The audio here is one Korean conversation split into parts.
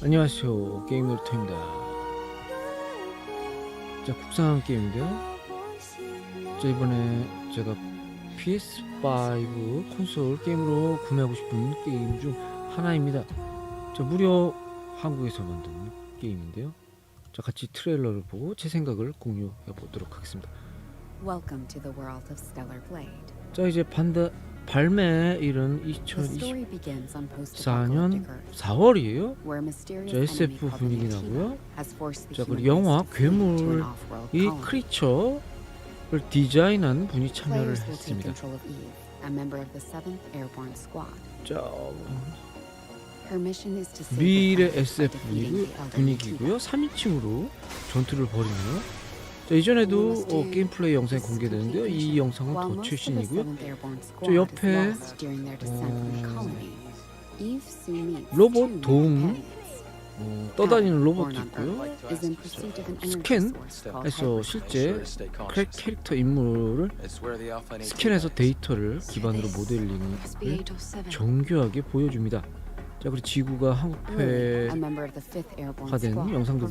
안녕하세요. 게임 놀이터입니다. 자 국산 게임인데요. 자 이번에 제가 PS5 콘솔 게임으로 구매하고 싶은 게임 중 하나입니다. 자 무려 한국에서 만든 게임인데요. 자 같이 트레일러를 보고 제 생각을 공유해 보도록 하겠습니다. 자 이제 반다 발매 일은 begins on 2024년 post-apocalyptic Earth, 4월이에요 where a mysterious 자, SF 분위기 나고요. 자, 그리고 영화 괴물 이. 크리처를 디자인한 분이 참여를 했습니다. control of Eve, a member of the 7th Airborne Squad. 자, 미래 SF 분위기고요. 3인칭으로 전투를 벌이네요. 자, 이전에도 어, 게임 플레이 영상이 공개되는데요. 이 영상은 더 최신이고요. 7th Airborne 저 옆에, 어, 로봇 도움. 어, 떠다니는 로봇도 있고요. Earth, is in pursuit of an energy 스캔 source called 해서 hyperspace. 실제 캐릭터 인물을 스캔해서 데이터를 기반으로 모델링을 정교하게 보여줍니다. 자, 그리고 지구가 Lily, 한국회 a member of the 5th Airborne 화된 Squad, 영상도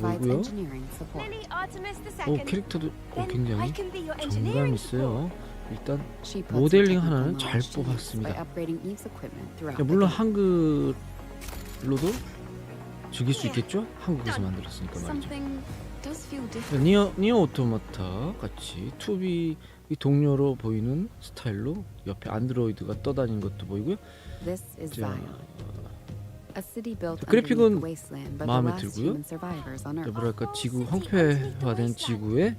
Artemis 오. 캐릭터도 어, I 굉장히 정감 있어요. 일단 모델링 하나는 잘 뽑았습니다. 물론. 한글로도 즐길 수 있겠죠? 한국에서 만들었으니까 말이죠. 니어 니어 오토마타 같이 2B 이 동료로 보이는 스타일로 옆에 안드로이드가 떠다니는 것도 보이고요. 자, 그래픽은 마음에 들고요. human survivors on 자, Earth. 뭐랄까 지구 황폐화된 지구에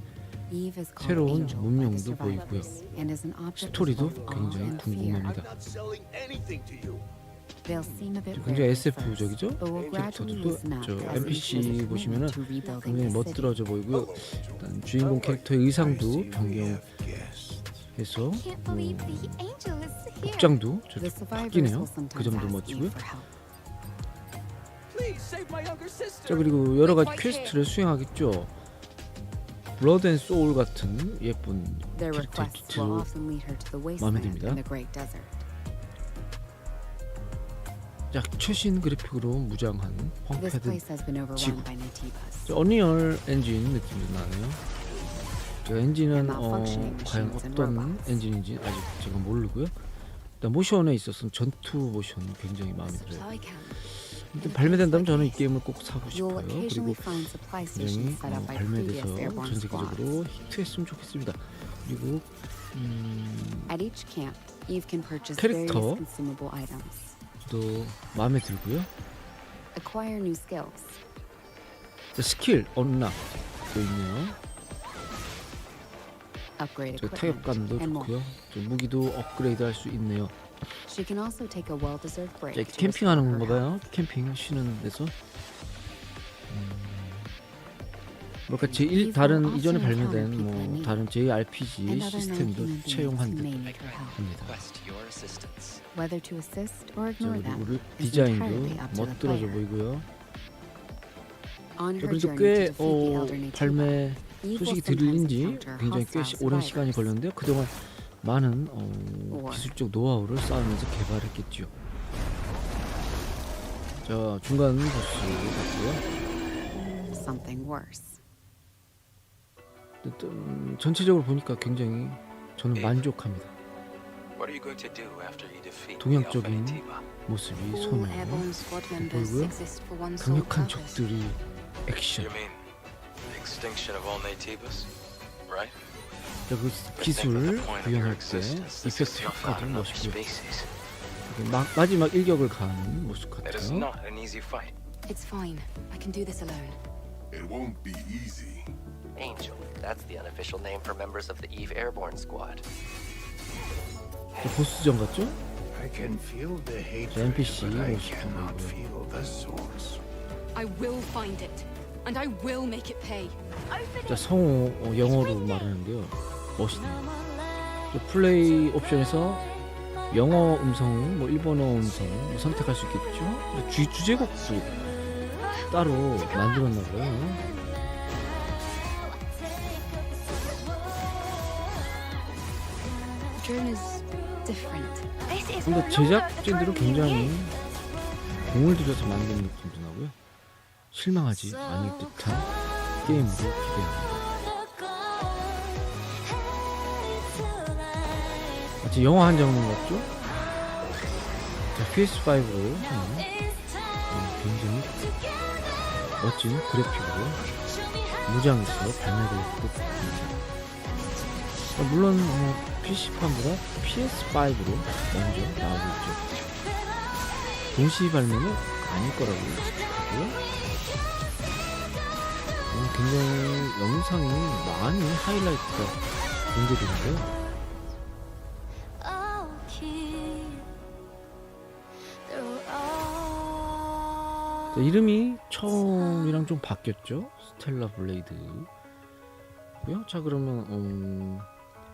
Eve is called 새로운 문명도 survivors and is an object of 스토리도 굉장히. 궁금합니다. They'll seem a bit 굉장히 SF적이죠? up 저 NPC 보시면은 굉장히. 멋들어져 보이고요. 일단 주인공 캐릭터의 의상도 변경해서 Can't believe the angel is here. 복장도 The 저렇게 바뀌네요. 그 점도 멋지고요. 자 그리고 여러 가지 퀘스트를 수행하겠죠. 블러드 앤 소울 같은 예쁜 캐릭터 마음에 듭니다. 자 최신 그래픽으로 무장한 황폐된 지구. 자, 어니얼 엔진 느낌이 나네요. 저 엔진은 어, 과연 어떤. 엔진인지 아직 제가 모르고요. 일단 모션에 있어서는 전투 모션 굉장히 마음에 들어요. 발매된다면 저는 이 게임을 꼭 사고 싶어요. 그리고 굉장히 어, 발매돼서 전 세계적으로. 히트했으면 좋겠습니다. 그리고 음, 캐릭터. 또 마음에 들고요. 스킬 언락도 있네요. Upgrade 저 타격감도. 좋고요. 저 무기도 업그레이드 할 수 있네요. She can also take a well-deserved break. 자, to 캠핑하는 restore 건가 her health. 봐요. 캠핑 쉬는 데서. 음, 뭐랄까 제1 다른 이전에 발매된 뭐 다른 JRPG 시스템도 채용한 who 듯 may need her help. 합니다. Whether to assist or 자, ignore 그리고 디자인도 멋들어져. 보이고요. 그래도 꽤 어, 발매 소식이 들린지 encounter 굉장히 꽤 시- 오랜 시간이. 걸렸는데요. 그동안 많은 어, 기술적 노하우를 쌓으면서 개발했겠죠. 자 중간 보스 같고요. 음, 전체적으로 보니까 굉장히 저는 만족합니다. 동양적인? 모습이 members 보이고요. 강력한. 적들이 액션. You mean the extinction of all Natibas? Right? 자, 그 But 기술 think of the point of your 구현할 때 existence. This is 이펙트 to 효과도 find another 멋있고요. species. 마, 마지막 일격을 가하는 모습 It is 같아요. not an easy fight. It's fine. I can do this alone. It won't be easy. Angel. That's the unofficial name for members of the Eve Airborne Squad. 자, 보스전 같죠? I can feel the hatred, NPC but I 멋있어 cannot 보이고요. feel the source. I will find it, And I will make it pay. 자, 성우 어, 영어로 말하는데요. 멋있네요. 저 플레이 옵션에서 영어 음성, 뭐 일본어 음성 뭐 선택할 수 있겠죠. 주, 주제곡도 따로 만들었나 봐요. 근데 제작진들은 굉장히. 공을 들여서 만든 느낌도 나고요. 실망하지 않을 듯한 게임으로 기대합니다. 마치 영화 한 장면 같죠? 자, PS5로 하는 음, 굉장히 멋진 그래픽으로 무장에서 발매될 것 같습니다. 어, 물론 어, PC판보다 PS5로 먼저 나오고 있죠. 동시 발매는 아닐 거라고 생각하고요. 어, 굉장히 영상이 많이 하이라이트가 공개되는데요. 자, 이름이 처음이랑 좀 바뀌었죠. 스텔라 블레이드. 고요. 자 그러면 음,